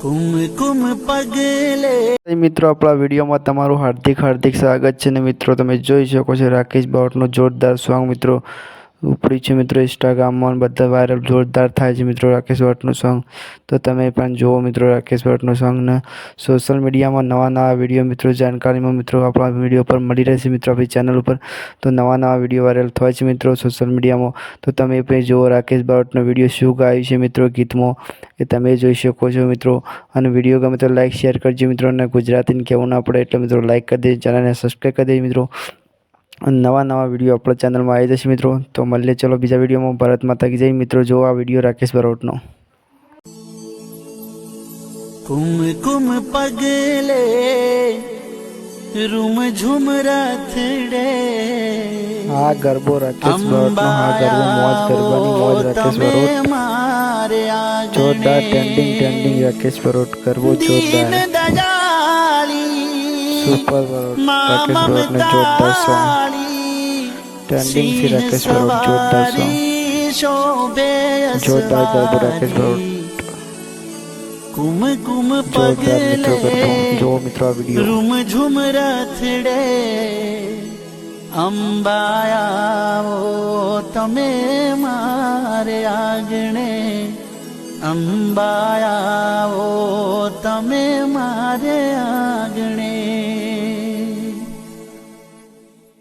કુમકુમ પગલે. મિત્રો, આપણા વિડીયોમાં તમારું હાર્દિક હાર્દિક સ્વાગત છે ને મિત્રો, તમે જોઈ શકો છો રાકેશ બાવટનું જોરદાર સોંગ મિત્રો. ઉપડી છે મિત્રો ઇન્સ્ટાગ્રામમાં બધા વાયરલ જોરદાર થાય છે મિત્રો રાકેશ ભટ્ટનું સોંગ તો તમે પણ જુઓ મિત્રો રાકેશ ભટ્ટનું સોંગ ને. સોશિયલ મીડિયામાં નવા નવા વીડિયો મિત્રો જાણકારીમાં મિત્રો આપણા વીડિયો પર મળી રહેશે મિત્રો આપણી ચેનલ ઉપર. તો નવા નવા વીડિયો વાયરલ થાય છે મિત્રો સોશિયલ મીડિયામાં તો તમે પણ જુઓ રાકેશ ભટ્ટનો વીડિયો શું ગાયું છે મિત્રો ગીતમાં. એ તમે જોઈ શકો છો મિત્રો. અને વીડિયો ગમે તો લાઇક શેર કરજો મિત્રો. અને ગુજરાતીને કહેવું ના પડે એટલે મિત્રો લાઇક કરી દેજો. ચેનલને સબસ્ક્રાઈબ કરી દેજો મિત્રો. નવા નવા વીડિયો આપણા ચેનલમાં આવી જશે મિત્રો. તો મળીએ ચલો બીજા વિડીયોમાં. ભારત માતા કી જય. મિત્રો જો આ વીડિયો રાકેશ બરોટનો. કુમકુમ પગલે રૂમ ઝુમ રાથડે. આ ગરબો રાકેશ બરોટનો. હા ગરબો મોજ ગરબાની મોજ રાકેશ બરોટ. મારે જોરદાર ટ્રેન્ડિંગ ટ્રેન્ડિંગ રાકેશ બરોટ. ગરબો જોરદાર. સુપર રાકેશ બરોટને જોરદાર સોંગ ટ્રેન્ડિંગથી રાકેશ બરોટ જોરદાર સોંગ જોરદાર ગરબો રાકેશ કુમ જોરદાર મિત્રો ગરબો જો મિત્રો આ વીડિયો. રૂમ ઝુમ રથડે. અંબાયાવો તમે મારે આગણે. અંબાયાવો તમે મારે આગણે.